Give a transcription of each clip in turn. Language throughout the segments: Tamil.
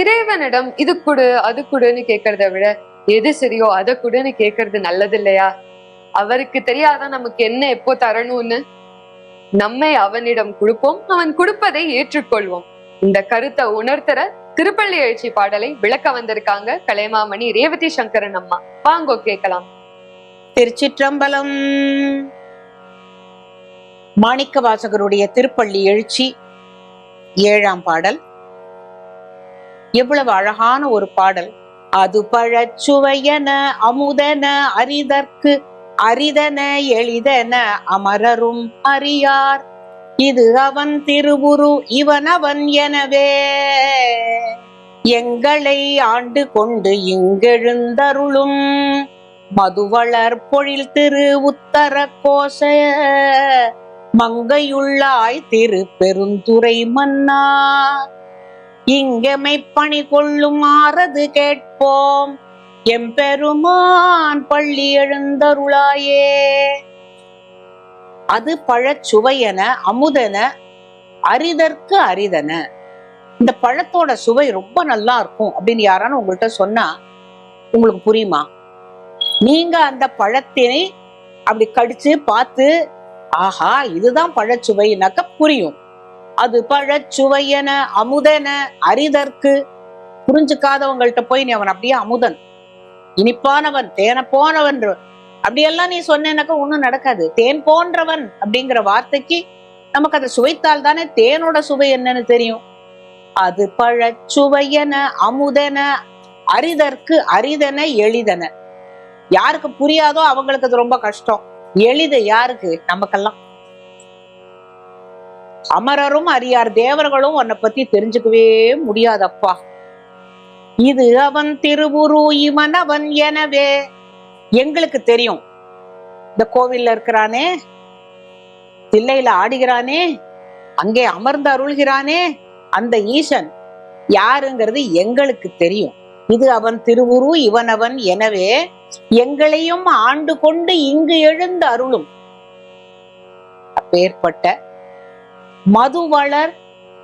இறைவனிடம் இது கொடு அது கொடுன்னு கேட்கறத விட எது சரியோ அதை கொடுன்னு கேட்கறது நல்லது இல்லையா அவருக்கு தெரியாதான் நமக்கு என்ன எப்போ தரணும்னு? நம்மை அவனிடம் கொடுப்போம் அவன் கொடுப்பதை ஏற்றுக்கொள்வோம். இந்த கருத்தை உணர்த்தர திருப்பள்ளி எழுச்சி பாடலை விளக்க வந்திருக்காங்க கலைமாமணி ரேவதி சங்கரன் அம்மா. வாங்கோ கேட்கலாம் திருச்சிற்றம்பலம். மாணிக்க வாசகருடைய திருப்பள்ளி எழுச்சி ஏழாம் பாடல். எவ்வளவு அழகான ஒரு பாடல். அது பழச்சுவையன அமுதன அரிதற்கு அரிதன எளிதன அமரரும் அறியார். இது அவன் திருவுரு இவன் அவன் எனவே. எங்களை ஆண்டு கொண்டு இங்கெழுந்தருளும் மதுவளர் பொழில் திரு உத்தர கோச மங்கையுள்ளாய் திரு பெருந்துரை மன்னா இங்கெமை பணி கொள்ளும் ஆறது கேட்போம். எம்பெருமான் பள்ளி எழுந்தருளாயே. அது பழச்சுவையன அமுதன அரிதற்கு அரிதன. இந்த பழத்தோட சுவை ரொம்ப நல்லா இருக்கும் அப்படின்னு யாரானு உங்கள்கிட்ட சொன்னா உங்களுக்கு புரியுமா? நீங்க அந்த பழத்தினை அப்படி கடிச்சு பார்த்து ஆஹா இதுதான் பழச்சுவைனாக்க புரியும். அது பழச்சுவையன அமுதன அரிதற்கு புரிஞ்சுக்காதவங்கள்ட்ட போய் நீ அவன் அப்படியே அமுதன். இனிப்பானவன் தேன போனவன் அப்படியெல்லாம் நீ சொன்னேனாக்கா ஒண்ணும் நடக்காது. தேன் போன்றவன் அப்படிங்கிற வார்த்தைக்கு நமக்கு அதை சுவைத்தால் தானே தேனோட சுவை என்னன்னு தெரியும். அது பழச்சுவையன அமுதன அரிதற்கு அரிதன எளிதன. யாருக்கு புரியாதோ அவங்களுக்கு அது ரொம்ப கஷ்டம். எளிது யாருக்கு? நமக்கெல்லாம். அமரரும் அறியார் தேவர்களும் உன்னை பத்தி தெரிஞ்சுக்கவே முடியாதப்பா. இது அவன் திருவுரு இவன் அவன் எனவே. எங்களுக்கு தெரியும். இந்த கோவில்ல இருக்கிறானே. தில்லையில ஆடுகிறானே. அங்கே அமர்ந்து அருள்கிறானே. அந்த ஈசன் யாருங்கிறது எங்களுக்கு தெரியும். இது அவன் திருவுரு இவன் அவன் எனவே. எங்களையும் ஆண்டு கொண்டு இங்கு எழுந்து அருளும். அப்பேற்பட்ட மதுவளர்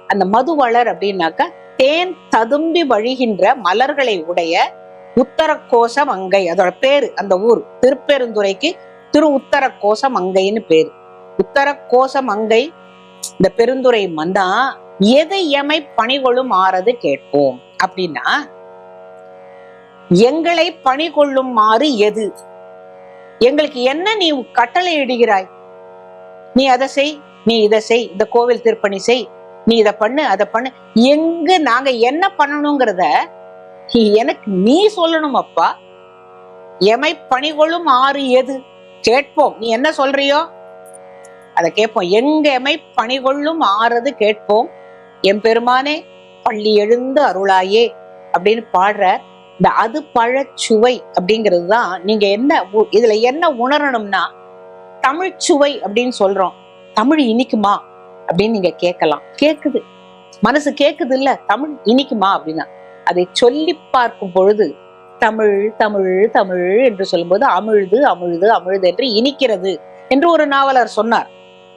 அந்த மதுவளர் அப்படின்னாக்க தேன் ததும்பி வழிகின்ற மலர்களை உடைய உத்தரக்கோச மங்கை. அதோட பேரு அந்த ஊர் திருப்பெருந்துறைக்கு திரு உத்தரக்கோச மங்கைன்னு பேரு. உத்தரக்கோச மங்கை இந்த பெருந்துறை மந்தா எது எமை பணிகொள்ளும் ஆறது கேட்போம். அப்படின்னா எங்களை பணி கொள்ளுமாறு எது? எங்களுக்கு என்ன நீ கட்டளை இடுகிறாய்? நீ அதை செய் நீ இதை செய் இந்த கோவில் திருப்பணி செய் நீ இதை பண்ணு அதை பண்ணு. எங்க நாங்க என்ன பண்ணணுங்கிறத எனக்கு நீ சொல்லணும் அப்பா. எமை பணிகொள்ளும் ஆறு எது? கேட்போம். நீ என்ன சொல்றியோ? அதை கேட்போம். எங்க எமை பணிகொள்ளும் ஆறது கேட்போம். என் பெருமானே பள்ளி எழுந்து அருளாயே அப்படின்னு பாடுற இந்த அது பழச்சுவை அப்படிங்கிறது தான் நீங்க என்ன உ- இதுல என்ன உணரணும்னா தமிழ் சுவை அப்படின்னு சொல்றோம். தமிழ் இனிக்குமா? அப்படின்னு நீங்க கேட்கலாம். கேக்குது. மனசு கேக்குது இல்ல தமிழ் இனிக்குமா அப்படின்னா? அதை சொல்லி பார்க்கும் பொழுது தமிழ் தமிழ் தமிழ் என்று சொல்லும்போது அமிழ்து அமிழ்து அமிழ்து என்று இனிக்கிறது என்று ஒரு நாவலர் சொன்னார்.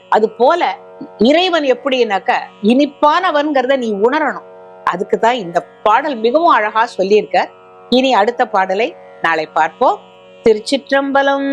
அது போல இறைவன் எப்படின்னாக்க இனிப்பானவன்கிறத நீ உணரணும். அதுக்கு தான் இந்த பாடல் மிகவும் அழகா சொல்லியிருக்க இனி அடுத்த பாடலை நாளை பார்ப்போம். திருச்சிற்றம்பலம்